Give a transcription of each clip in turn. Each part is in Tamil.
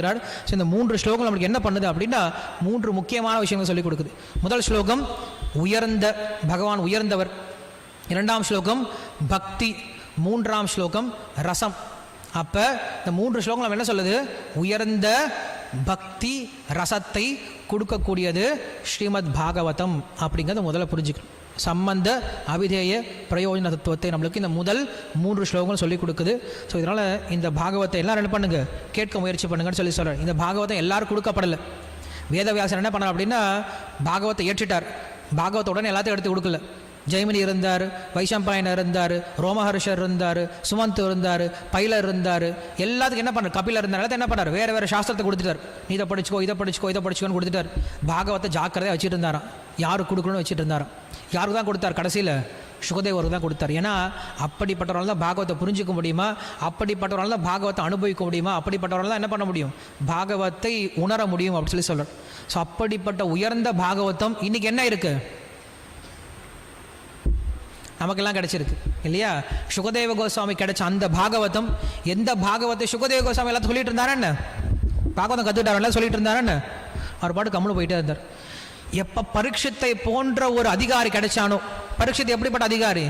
ஸோ இந்த மூன்று ஸ்லோகம் நம்மளுக்கு என்ன பண்ணுது அப்படின்னா மூன்று முக்கியமான விஷயங்கள் சொல்லிக் கொடுக்குது. முதல் ஸ்லோகம் உயர்ந்த பகவான் உயர்ந்தவர். இரண்டாம் ஸ்லோகம் பக்தி. மூன்றாம் ஸ்லோகம் ரசம். அப்போ இந்த மூன்று ஸ்லோகம் நம்ம என்ன சொல்லுது? உயர்ந்த பக்தி ரசத்தை கொடுக்கக்கூடியது ஸ்ரீமத் பாகவதம் அப்படிங்கிறத முதல்ல புரிஞ்சுக்கணும். சம்பந்த அவிதேய பிரயோஜன தத்துவத்தை நம்மளுக்கு இந்த முதல் மூன்று ஸ்லோகங்கள் சொல்லிக் கொடுக்குது. ஸோ இதனால் இந்த பாகவத்தை எல்லாரும் என்ன பண்ணுங்க? கேட்க முயற்சி பண்ணுங்கன்னு சொல்லி சொல்கிறேன் இந்த பாகவதம் எல்லாரும் கொடுக்கப்படலை. வேதவியாசர் என்ன பண்ணார் அப்படின்னா பாகவத்தை ஏற்றிட்டார். பாகவத்த உடனே எல்லாத்தையும் எடுத்து கொடுக்கல. ஜெய்மினி இருந்தார் வைஷம்பாயன் இருந்தார் ரோமஹர்ஷர் இருந்தார் சுமந்த் இருந்தார் பைலர் இருந்தார். எல்லாத்துக்கும் என்ன பண்ணார்? கபிலர் இருந்தார். எல்லாத்தையும் என்ன பண்ணார்? வேறு வேறு சாஸ்திரத்தை கொடுத்துட்டார். நீ இதை படிச்சுக்கோ இதை படிச்சுக்கோ இதை படிச்சுக்கோன்னு கொடுத்துட்டார். பாகவத்தை ஜாக்கிரதையாக வச்சுட்டு இருந்தாராம் யாருக்கு கொடுக்கணும்னு வச்சுட்டு இருந்தாராம் யாருக்கு தான் கொடுத்தார்? கடைசியில் சுகதேவருக்கு தான் கொடுத்தார். ஏன்னா அப்படிப்பட்டவரால் தான் பாகவத்தை புரிஞ்சிக்க முடியுமா? அப்படிப்பட்டவரால் தான் பாகவத்தை அனுபவிக்க முடியுமா? அப்படிப்பட்டவரால் தான் என்ன பண்ண முடியும்? பாகவத்தை உணர முடியும் அப்படின்னு சொல்லி சொல்கிறார் ஸோ அப்படிப்பட்ட உயர்ந்த பாகவத்தம் இன்றைக்கி என்ன இருக்குது நமக்கெல்லாம் கிடைச்சிருக்கு இல்லையா? சுகதேவ கோஸ்வாமி கிடைச்ச அந்த பாகவதம் எந்த பாகவத்தை சுகதேவ கோஸ்வாமி எல்லாத்தையும் சொல்லிட்டு இருந்தாரா என்ன? பாகவதம் கற்றுக்கிட்டாரெல்லாம் சொல்லிட்டு இருந்தாரா என்ன? அவர் பாட்டு கம்முனு போயிட்டே இருந்தார். எப்போ பரீட்சத்தை போன்ற ஒரு அதிகாரி கிடைச்சானோ பரீட்சத்தை எப்படிப்பட்ட அதிகாரி?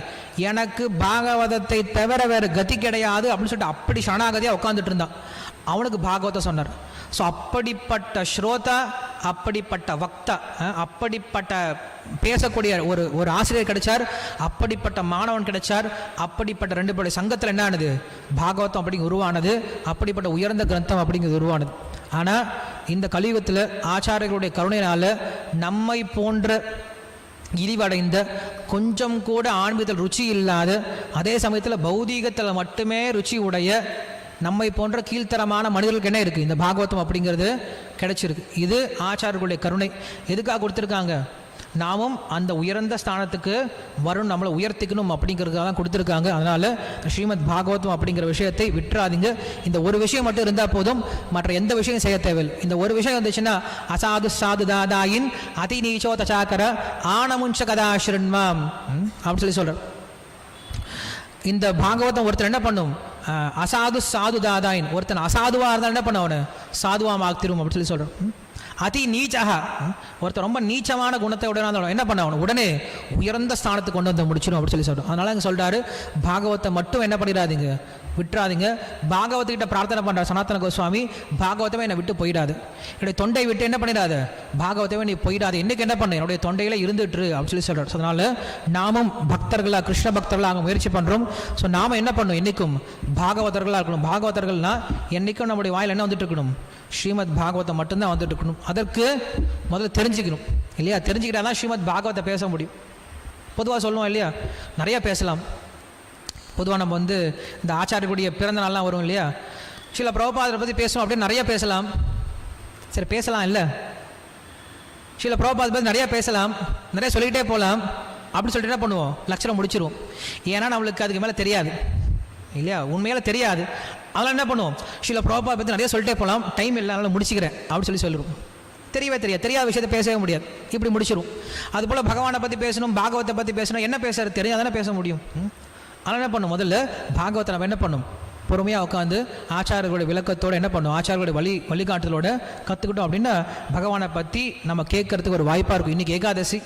எனக்கு பாகவதத்தை தவிர வேறு கதி கிடையாது அப்படின்னு சொல்லிட்டு அப்படி சரணாகதியாக உட்காந்துட்டு இருந்தான். அவனுக்கு பாகவதம் சொன்னார். ஸோ அப்படிப்பட்ட ஸ்ரோதா அப்படிப்பட்ட வக்தா அப்படிப்பட்ட பேசக்கூடிய ஒரு ஒரு ஆசிரியர் கிடைச்சார் அப்படிப்பட்ட மாணவன் கிடைச்சார் அப்படிப்பட்ட ரெண்டு பேருடைய சங்கத்தில் என்ன ஆனது? பாகவதம் அப்படிங்க உருவானது அப்படிப்பட்ட உயர்ந்த கிரந்தம் அப்படிங்கிறது உருவானது. ஆனால் இந்த கலியுகத்தில் ஆச்சாரியர்களுடைய கருணையினால் நம்மை போன்ற இழிவடைந்த கொஞ்சம் கூட ஆன்மீகத்தில் ருச்சி இல்லாத அதே சமயத்தில் பௌதீகத்தில் மட்டுமே ருச்சி உடைய நம்மை போன்ற கீழ்த்தரமான மனிதர்களுக்கு என்ன இருக்குது இந்த பாகவதம் அப்படிங்கிறது கிடைச்சிருக்கு. இது ஆச்சாரர்களுடைய கருணை. எதுக்காக கொடுத்துருக்காங்க? நாமும் அந்த உயர்ந்த ஸ்தானத்துக்கு வரும் நம்மளை உயர்த்திக்கணும் அப்படிங்கிறதுக்காக தான் கொடுத்துருக்காங்க. அதனால் ஸ்ரீமத் பாகவதம் அப்படிங்கிற விஷயத்தை விட்டுறாதீங்க. இந்த ஒரு விஷயம் மட்டும் இருந்தால் போதும். மற்ற எந்த விஷயம் செய்ய தேவையில்லை. இந்த ஒரு விஷயம் வந்துச்சுன்னா அசாது சாது தாதாயின் அதி நீச்சோ தசாக்கர ஆனமுஞ்ச கதாசிரன்மாம் அப்படின்னு சொல்லி சொல்கிறார் இந்த பாகவதம் ஒருத்தர் என்ன பண்ணும்? அசாது சாது தாதாயின் ஒருத்தன் அசாதுவாக இருந்தால் என்ன பண்ண அவனு? சாதுவா ஆக்திரும் அப்படின்னு சொல்லி சொல்கிறோம் அதி நீச்சாக. ஒருத்தர் ரொம்ப நீச்சமான குணத்தை உடனே இருந்தாலும் என்ன பண்ண உடனே உயர்ந்த ஸ்தானத்துக்கு கொண்டு வந்து முடிச்சிடும் அப்படின்னு சொல்லி சொல்கிறோம் அதனால் அங்கே சொல்கிறாரு பாகவத்தை மட்டும் என்ன பண்ணிடாதீங்க. விட்டுறாதீங்க. பாகவத்துக்கிட்ட பிரார்த்தனை பண்ணுற சனாதன கோஸ்வாமி பாகவதமே என்னை விட்டு போயிடாது. என்னுடைய தொண்டை விட்டு என்ன பண்ணிடாது? பாகவதமே நீ போயிடாது. இன்னைக்கு என்ன பண்ண? என்னுடைய தொண்டையில் இருந்துட்டு அப்படின்னு சொல்லி சொல்கிறார் அதனால் நாமும் பக்தர்களாக கிருஷ்ண பக்தர்களாக அங்கே முயற்சி பண்ணுறோம் ஸோ நாம் என்ன பண்ணணும்? என்றைக்கும் பாகவதர்களாக இருக்கணும். பாகவதர்கள்னால் என்னைக்கும் நம்முடைய வாயில் என்ன வந்துட்டு இருக்கணும்? ஸ்ரீமத் பாகவதம் மட்டும்தான் வந்துட்டு இருக்கணும். அதற்கு முதல்ல தெரிஞ்சுக்கணும். இல்லையா? தெரிஞ்சுக்கிட்டா தான் ஸ்ரீமத் பாகவத்தை பேச முடியும். பொதுவாக சொல்லுவோம் இல்லையா? நிறையா பேசலாம். பொதுவாக நம்ம வந்து இந்த ஆச்சாரியக்கூடிய பிறந்த நாள்லாம் வரும் இல்லையா? சில பிரபுபாதரை பற்றி பேசணும் அப்படின்னு நிறைய பேசலாம். சரி பேசலாம் இல்லை? சில பிரபுபாதை பற்றி நிறையா பேசலாம். நிறைய சொல்லிக்கிட்டே போகலாம் அப்படின்னு சொல்லிட்டு என்ன பண்ணுவோம்? லட்சணம் முடிச்சிருவோம். ஏன்னா நம்மளுக்கு அதுக்கு மேலே தெரியாது. இல்லையா? உண்மையால தெரியாது. அதெல்லாம் என்ன பண்ணுவோம்? சில பிரபுபாதை பற்றி நிறைய சொல்லிட்டே போகலாம் டைம் இல்லை அதனால் முடிச்சுக்கிறேன். அப்படின்னு சொல்லி சொல்லிடுவோம். தெரியவே தெரியாது. தெரியாத விஷயத்தை பேசவே முடியாது. இப்படி முடிச்சிடும் அதுபோல் பகவானை பற்றி பேசணும் பாகவத்தை பற்றி பேசணும் என்ன பேசுறது தெரியும் தானே பேச முடியும். ஆனால் என்ன பண்ணும்? முதல்ல பாகவத்தை நம்ம என்ன பண்ணும்? பொறுமையாக உட்காந்து ஆச்சாரர்களுடைய விளக்கத்தோடு என்ன பண்ணும்? ஆச்சாரர்களுடைய வழி வழிகாட்டுதலோட கற்றுக்கிட்டோம் அப்படின்னா பகவானை பற்றி நம்ம கேட்கறதுக்கு ஒரு வாய்ப்பாக இருக்கும். இன்றைக்கி ஏகாதசி.